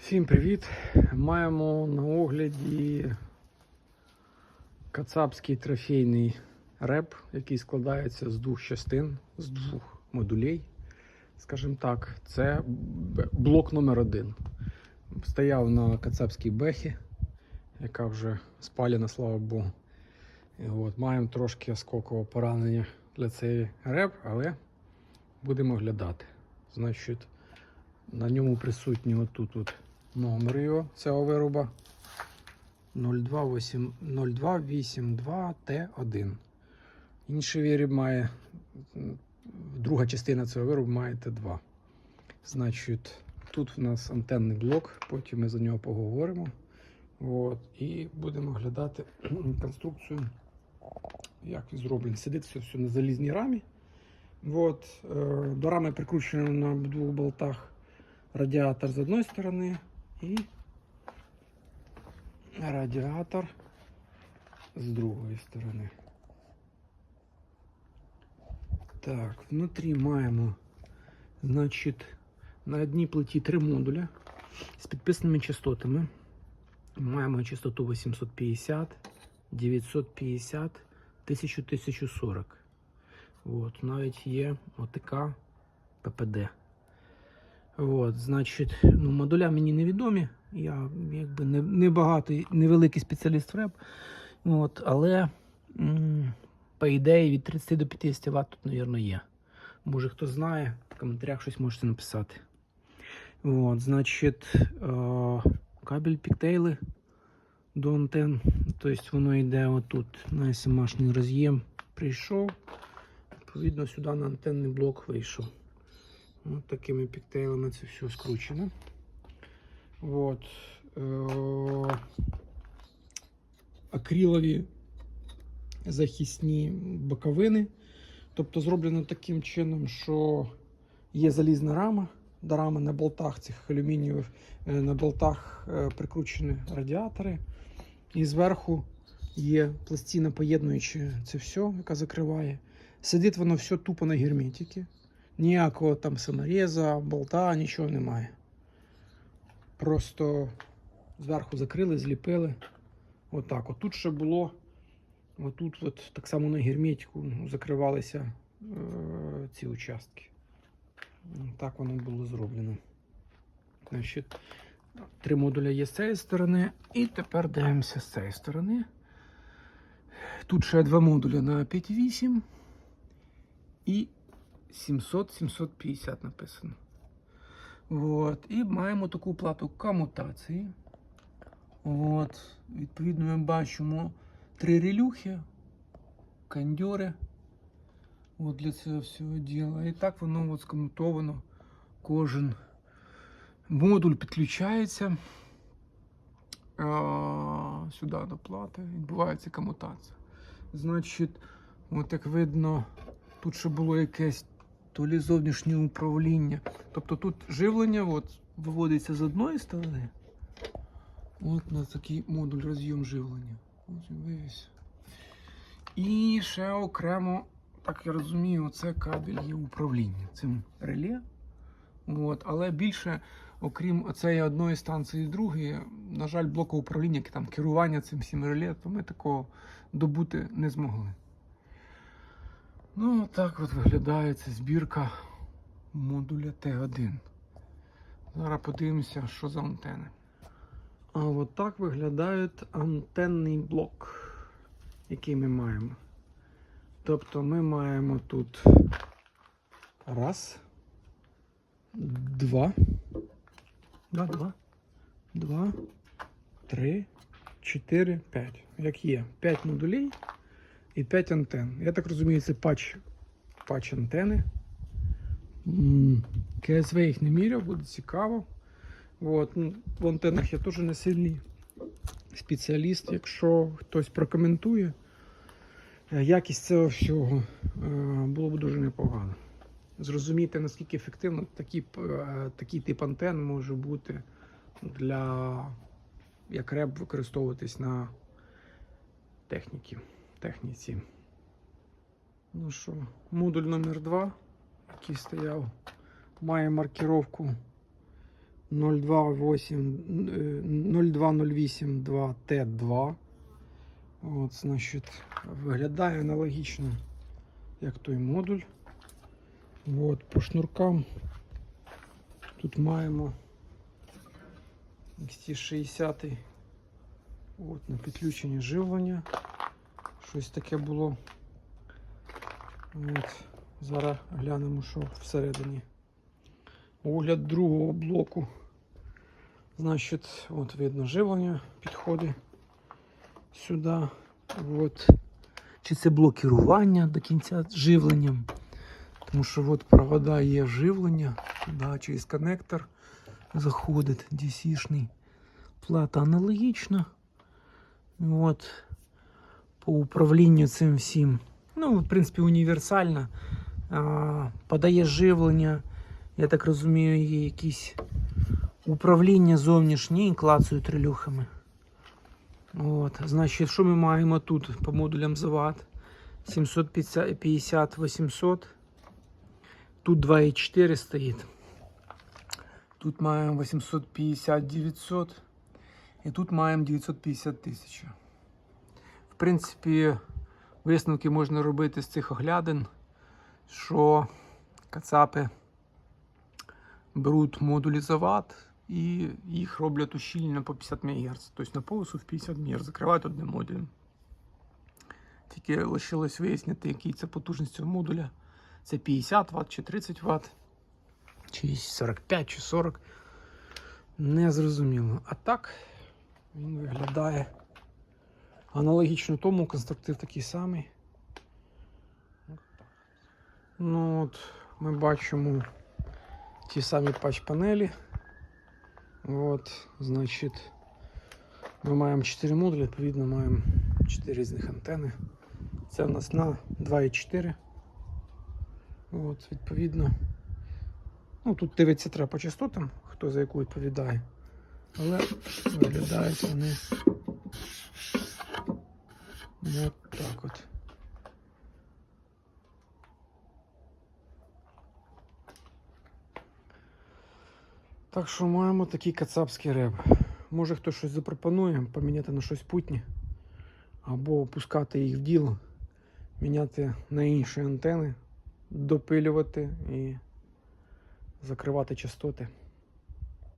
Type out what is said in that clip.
Всім привіт! Маємо на огляді кацапський трофейний реп, який складається з двох частин, з двох модулей. Скажімо так, це блок номер один. Стояв на кацапській бехі, яка вже спалена, слава Богу. І от, маємо трошки оскокового поранення для цієї реп, але будемо глядати. Значить, на ньому присутній отут от номер його цього вироба 028 0282T1. Інший виріб має, друга частина цього виробу має Т2. Значить, тут в нас антенний блок, потім ми за нього поговоримо. От, і будемо глядати конструкцію, як він зроблений. Сидить це все на залізній рамі. От, е, до рами прикручено на двох болтах радіатор з одної сторони і радіатор з другої сторони. Так, внутрі маємо, значить, на одній плиті три модуля з підписаними частотами. Маємо частоту 850, 950, 1000, 1040. От, навіть є отака ППД. От, значить, ну, модуля мені невідомі. Я якби не, не багатий, невеликий спеціаліст в реп. От, але по ідеї від 30 до 50 Вт тут, мабуть, є. Може хто знає, в коментарях щось можете написати. От, значить, е, кабель піктейли до антен. Тобто воно йде отут на СМАшний роз'єм. Прийшов. Відповідно, сюди на антенний блок вийшов. От такими піктейлами це все скручено. От. Е- акрилові захисні боковини. Тобто зроблено таким чином, що є залізна рама. До рами на болтах цих алюмінієвих, е, на болтах е, прикручені радіатори. І зверху є пластина поєднуючи це все, яка закриває. Сидить воно все тупо на герметики. Ніякого там самореза, болта, нічого немає. Просто зверху закрили, зліпили. Отак. От тут ще було. Отут от так само на герметику закривалися е, ці участки. Так воно було зроблено. Значить, три модуля є з цієї сторони. І тепер дивимося з цієї сторони. Тут ще два модуля на 5.8 і 700-750 написано. От. І маємо таку плату комутації. От. Відповідно, ми бачимо три релюхи, кондьори от для цього всього діла. І так воно от скомутовано. Кожен модуль підключається а, сюди до плати. Відбувається комутація. Значить, от як видно, тут ще було якесь то лі зовнішнє управління. Тобто тут живлення от, виводиться з одної сторони. От на такий модуль роз'єм живлення. Ось вивіз. І ще окремо, так я розумію, це кабель є управління цим реле. От, але більше, окрім цієї одної станції і другої, на жаль, блоку управління, там керування цим всім реле, то ми такого добути не змогли. Ну, так от виглядає ця збірка модуля Т1. Зараз подивимося, що за антени. А от так виглядає антенний блок, який ми маємо. Тобто ми маємо тут раз, два, да, два, два, три, чотири, п'ять. Як є, п'ять модулей і 5 антен. Я так розумію, це патч, патч антени. КСВ їх не міряв, буде цікаво. От. ну, В антенах я теж не сильний спеціаліст. Якщо хтось прокоментує е, якість цього всього, е, було б дуже непогано. Зрозуміти, наскільки ефективно такий, е, такий тип антен може бути для як реп використовуватись на техніці техніці. Ну що, модуль номер 2 який стояв, має маркіровку 02082 Т2. От, значить, виглядає аналогічно, як той модуль. От, по шнуркам тут маємо XT60 От, на підключенні живлення. Щось таке було. От, зараз глянемо, що всередині. Огляд другого блоку. Значить, от видно живлення підходить сюди. От. Чи це блок керування до кінця з живленням? Тому що от провода є живлення, туди через коннектор заходить DC-шний. Плата аналогічна. От. По управлінню цим всім. Ну, в принципі, універсальна. Подає живлення. Я так розумію, є якісь управління зовнішнє і клацаю трилюхами. От, значить, що ми маємо тут по модулям завод? 750 800. Тут 2,4 стоїть. Тут маємо 850 900. І тут маємо 950 тисяч. Принципі, висновки можна робити з цих оглядин, що кацапи беруть модулі завод і їх роблять ущільно по 50 МГц. Тобто на полосу в 50 МГц закривають одним модулем. Тільки лишилось вияснити, який це потужність цього модуля. Це 50 Вт чи 30 Вт, чи 45 чи 40. Не зрозуміло. А так він виглядає аналогічно тому, конструктив такий самий. Ну от, Ми бачимо ті самі патч-панелі. От, значить, ми маємо 4 модулі, відповідно, маємо 4 різних антени. Це в нас на 2,4. От, відповідно. Ну, тут дивиться треба по частотам, хто за яку відповідає. Але виглядають вони от так от. Так що маємо такий кацапський реп. Може хтось щось запропонує, поміняти на щось путнє, або пускати їх в діло, міняти на інші антени, допилювати і закривати частоти.